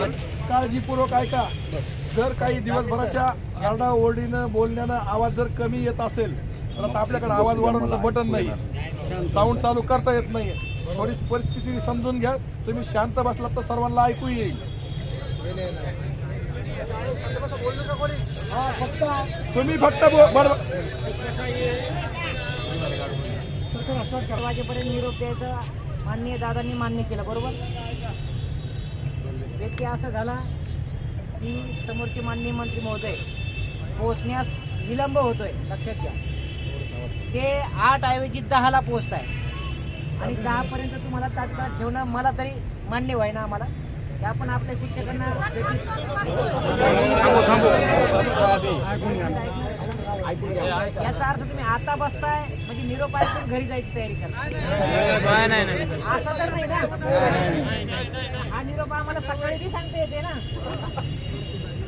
Gracias. काळजीपूर्वक ऐका. जर काही दिवसभराच्या गारडा ओरडीनं बोलण्यानं आवाज जर कमी येत असेल तर आता आपल्याकडे आवाज वाढवण्याचं बटन नाही. साऊंड चालू करता येत नाही. थोडी परिस्थिती समजून घ्या. तुम्ही शांत बसलात तर सर्वांना ऐकू येईल. हा, फक्त तुम्ही फक्त निरोप द्यायचा. माननीय दादांनी मान्य केलं बरोबर? व्यक्ती असा झाला की समोरचे माननीय मंत्री महोदय पोहोचण्यास विलंब होतोय. लक्षात घ्या. ते आठ ऐवजी दहाला पोहोचत आहे आणि दहापर्यंत तुम्हाला तात्काळ ठेवणं मला तरी मान्य व्हाय ना आम्हाला. की आपण आपल्या शिक्षकांना याचा अर्थ तुम्ही आता बसताय म्हणजे निरोप ऐकून घरी जायची तयारी करा असं तर नाही ना? हा निरोप आम्हाला सकाळी बी सांगता येते ना.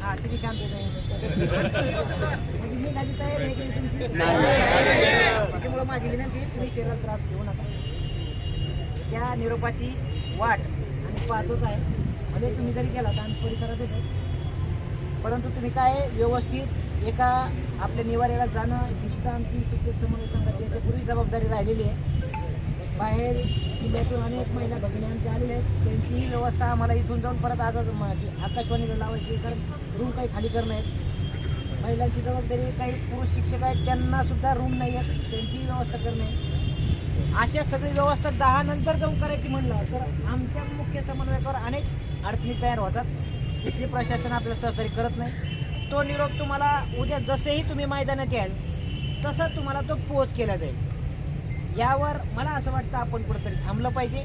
हा तुम्ही शांत नाही म्हणजे मी माझी तयारी आहे त्याच्यामुळे माझी विनंती तुम्ही शरीराला त्रास घेऊ नका. त्या निरोपाची वाट आणि पाहतोच आहे. म्हणजे तुम्ही जरी गेला तर आम्ही परिसरात येतो परंतु तुम्ही काय व्यवस्थित एका आपल्या निवाऱ्याला जाणं ही सुद्धा आमची शिक्षक समन्वय संघाची याच्यापूर्वी जबाबदारी राहिलेली आहे. बाहेर जिल्ह्यातून अनेक महिला भगिनी आमच्या आलेल्या आहेत. त्यांचीही व्यवस्था आम्हाला इथून जाऊन परत आज आकाशवाणीला लावायची कारण रूम काही खाली करणं आहेत. महिलांची जबाबदारी काही पुरुष शिक्षक आहेत त्यांनासुद्धा रूम नाही आहेत. त्यांचीही व्यवस्था करणे. अशा सगळी व्यवस्था दहा नंतर जाऊन करायची म्हणलं सर आमच्या मुख्य समन्वयकावर अनेक अडचणी तयार होतात. तिथले प्रशासन आपल्याला सहकार्य करत नाही. तो निरोप तुम्हाला उद्या जसेही तुम्ही मैदानात याल तसं तुम्हाला तो पोच केला जाईल. यावर मला असं वाटतं आपण कुठंतरी थांबलं पाहिजे.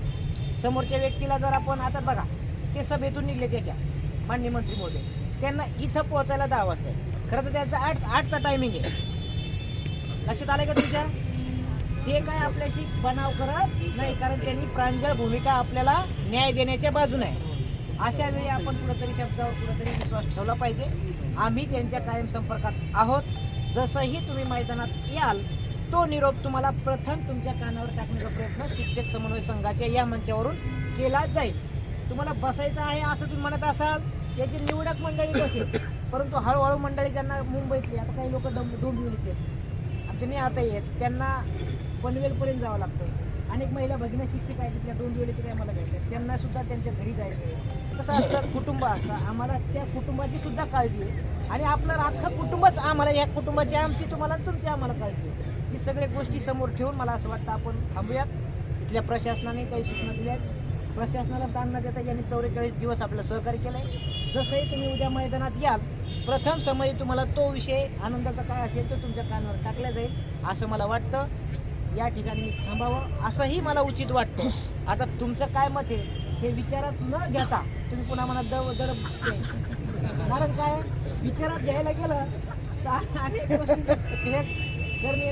समोरच्या व्यक्तीला जर आपण आता बघा ते सभेतून निघले त्याच्या मान्य मंत्री मोदी त्यांना इथं पोहोचायला दहा वाजता खरं तर त्यांचा आठ आठचा टायमिंग आहे. लक्षात आलं का तुमच्या? ते काय आपल्याशी बनाव करत नाही कारण त्यांनी प्रांजळ भूमिका आपल्याला न्याय देण्याच्या बाजून आहे. अशा वेळी आपण कुठंतरी शब्दावर कुठंतरी विश्वास ठेवला पाहिजे. आम्ही त्यांच्या कायम संपर्कात आहोत. जसंही तुम्ही मैदानात याल तो निरोप तुम्हाला प्रथम तुमच्या कानावर टाकण्याचा प्रयत्न शिक्षक समन्वय संघाच्या या मंचावरून केला जाईल. तुम्हाला बसायचं आहे असं तुम्ही म्हणत असाल याची निवडक मंडळी बसेल. परंतु हळूहळू मंडळी ज्यांना मुंबईतली आता काही लोक डोंबिवलीतले आहेत. आमचे नाही आता येत त्यांना पनवेलपर्यंत जावं लागतं. अनेक महिला भगिनी शिक्षक आहेत तिथल्या डोंबिवलीचे काय मला घ्यायचं त्यांना सुद्धा त्यांच्या घरी जायचं आहे. कसं असतं कुटुंब असतं. आम्हाला त्या कुटुंबाची सुद्धा काळजी आहे. आणि आपलं अख्खं कुटुंबच आम्हाला या कुटुंबाची आमची तुम्हाला तुमची आम्हाला काळजी आहे. ही सगळ्या गोष्टी समोर ठेवून मला असं वाटतं आपण थांबूयात. इथल्या प्रशासनाने काही सूचना दिल्या आहेत. प्रशासनाला ताण न देता यांनी चौवेचाळीस दिवस आपलं सहकार्य केलं आहे जसंही तुम्ही उद्या मैदानात याल प्रथम समय तुम्हाला तो विषय आनंदाचा काय असेल तो तुमच्या कानावर टाकला जाईल असं मला वाटतं. या ठिकाणी मी थांबावं असंही मला उचित वाटतं. आता तुमचं काय मत आहे? हे विचारात न घेता तुम्ही पुन्हा मला दड दर कारण काय? विचारात घ्यायला गेलं तर अनेक गोष्टी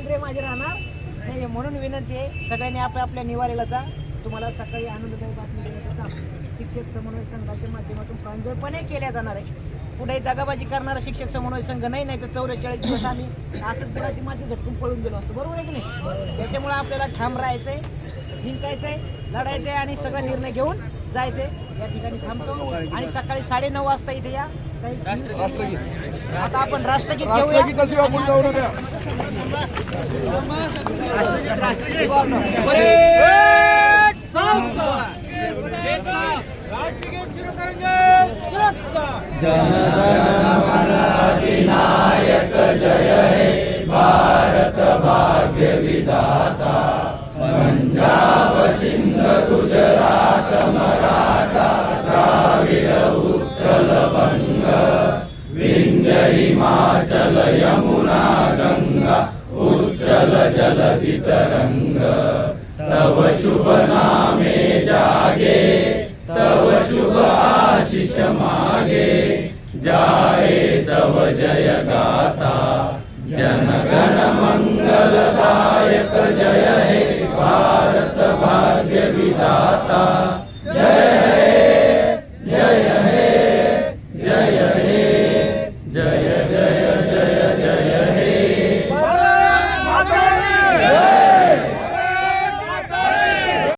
हे माझे राहणार नाही म्हणून विनंती आहे सगळ्यांनी आपल्या आपल्या निवारेला जा. तुम्हाला सकाळी आनंददायी बातमी देण्याचं शिक्षक समन्वय संघाच्या माध्यमातून प्रांजळपणे केल्या जाणार आहे. पुढे दगाबाजी करणारा शिक्षक समन्वय संघ नाही नाही तर चौवेचाळीस दिवस आम्ही असंच बुडाची माती झटकून पळून गेलो असतो. बरोबर आहे की नाही? त्याच्यामुळे आपल्याला ठाम राहायचं आहे जिंकायचंय लढायचंय आणि सगळा निर्णय घेऊन जायचंय. या ठिकाणी थांबतो. आणि सकाळी साडेनऊ वाजता इथे या. आता आपण राष्ट्रगीत. पंजाब सिंध गुजरात मराठा द्राविड उत्कल बंग विंध्य हिमाचल यमुना गंगा उज्जल जलसी तरंग तव शुभ नामे जागे तव शुभ आशिष मागे जाए तव जय गाता जनगण मंगलदायक जय